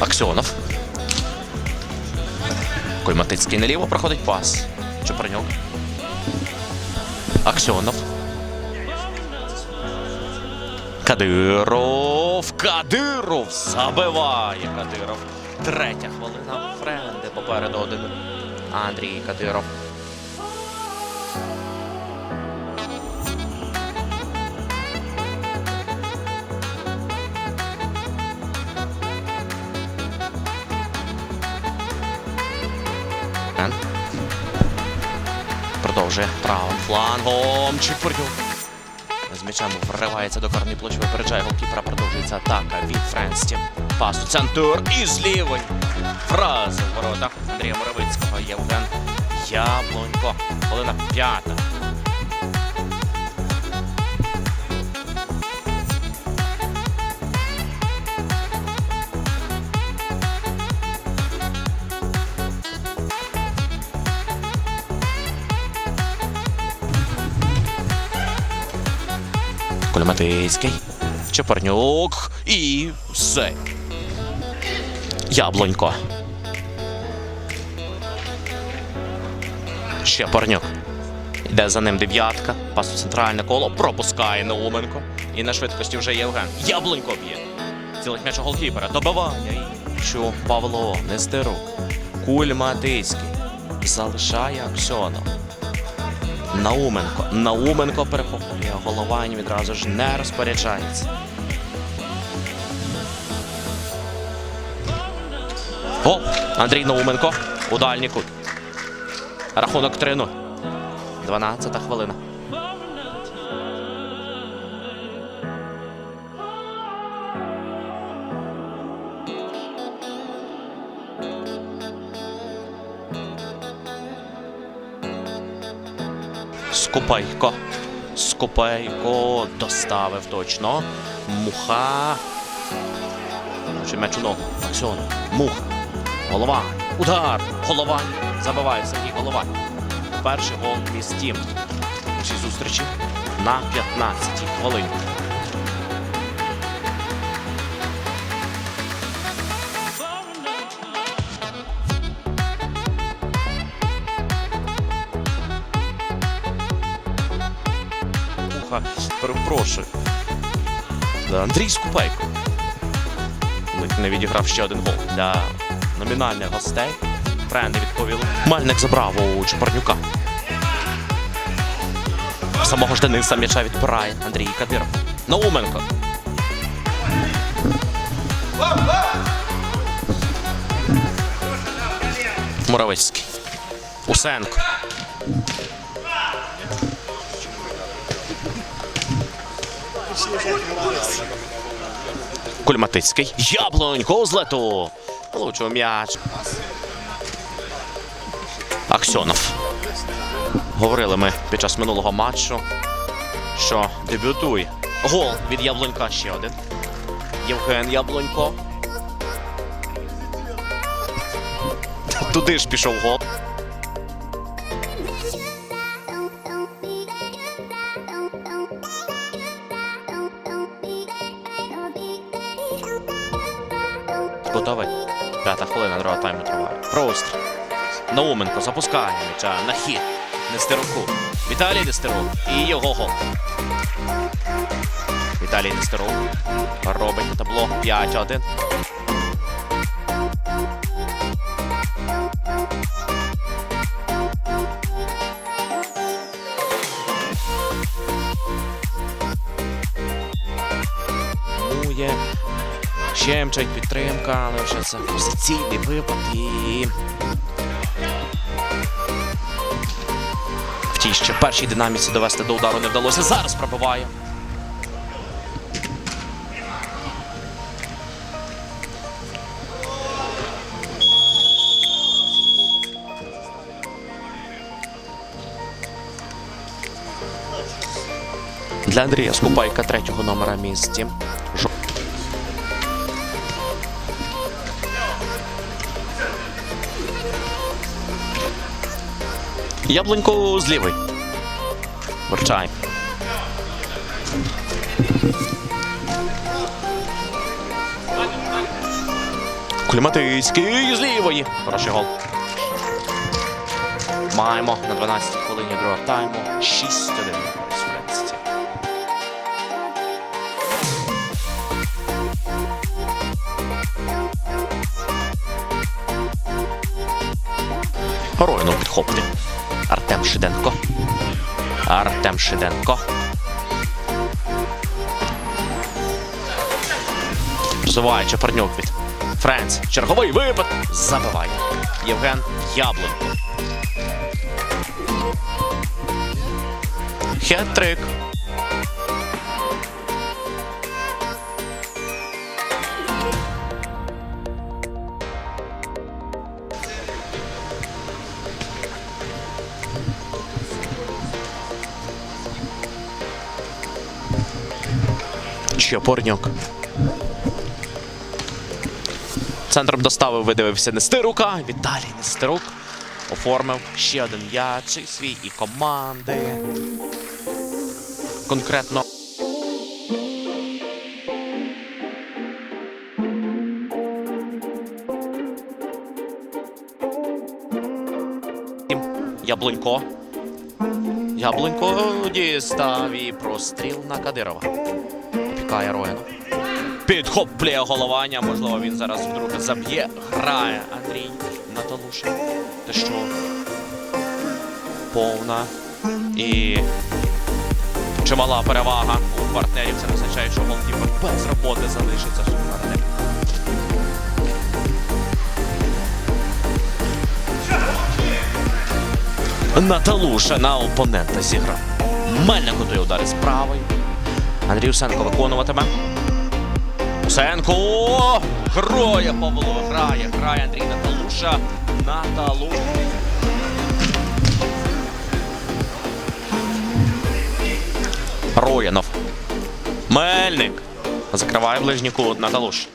Аксьонов. Кульматицький наліво проходить пас. Чупринюк. Аксьонов. Кадиров. Кадиров забиває Кадиров. Третя хвилина. Френди попереду один. Андрій Кадиров. Продовжує правим флангом. Чіпурнюк. З м'ячем вривається до корний площі, випереджає голкіпера. Продовжується атака від Френсті. Пас у центр і злівий. Фраз в воротах Андрія Моровицького. Євген Яблонько. Хвилина п'ята. Кульматицький. Чепарнюк. І все. Яблонько. Чепарнюк. Йде за ним дев'ятка. Пас центральне коло. Пропускає Науменко. І на швидкості вже Євген. Яблонько б'є. Цілить м'яч у голкіпера. Добиває. І що Павло Нестерук. Кульматицький. Залишає Аксьонов. Науменко. Науменко перехоплює. Головань відразу ж не розпоряджається. Гол. Андрій Науменко. У дальній кут. Рахунок 3-0. 12 хвилина. Скупайко. Скупайко доставив точно. Муха. Чи м'яч ногу. Аксьон. Муха. Голова. Удар. Голова. Забиває Сергій голова. Перший гол містім. Усі зустрічі на 15-й хвилині. Муха. Перепрошую. Андрій Скупейко. Не відіграв ще один гол для номінальних гостей. Френди відповіли. Мальник забрав у Чепарнюка. Самого ж Дениса м'яча відбирає Андрій Кадиров. Науменко. Муравицький. Усенко. Кульматицький. Яблонько з лету. Влучив м'яч. Аксьонов. Говорили ми під час минулого матчу, що дебютує. Гол від Яблонька ще один. Євген Яблонько. Туди ж пішов гол. Готовий. П'ята хвилина, друга тайму триває. Простріл. Науменко запускає м'яча на хід. Нестеруку. Віталій Нестерук. І його гол. Віталій Нестерук. Робить табло 5-1. Щемчать підтримка, але вже це позиційний випад і. В тій ще першій динаміці довести до удару не вдалося. Зараз пробиває. Для Андрія Скупайка третього номера місці. Яблунько з лівий. Борчай. Кліматицький з лівої. Хороший гол. Маємо на 12 й хвилині другого тайму 6-1 суверенності. Геройно підхоплює. Артем Шиденко. Артем Шиденко. Просуває Чепарнюк від Френц. Черговий випад. Забиває. Євген Яблонко. Хет-трик. Чепорнюк. Центром доставив, видивився Нестерука. Віталій Нестерук оформив ще один м'яч свій і команди. Конкретно. Яблунько. Яблунько дістав і простріл на Кадирова. Опікає Роєна. Підхоплює головання. Можливо, він зараз вдруге заб'є. Грає Андрій Наталушин. Те що повна і чимала перевага у партнерів. Це означає, що голкіпер без роботи залишиться суперник. Наталуша на опонента зіграв. Мельник готує удари з. Андрій Усенко виконуватиме. Усенко! Грає Павло, грає, грає Андрій Наталуша. Наталуша. Роянов. Мельник. Закриває ближній кут Наталуш.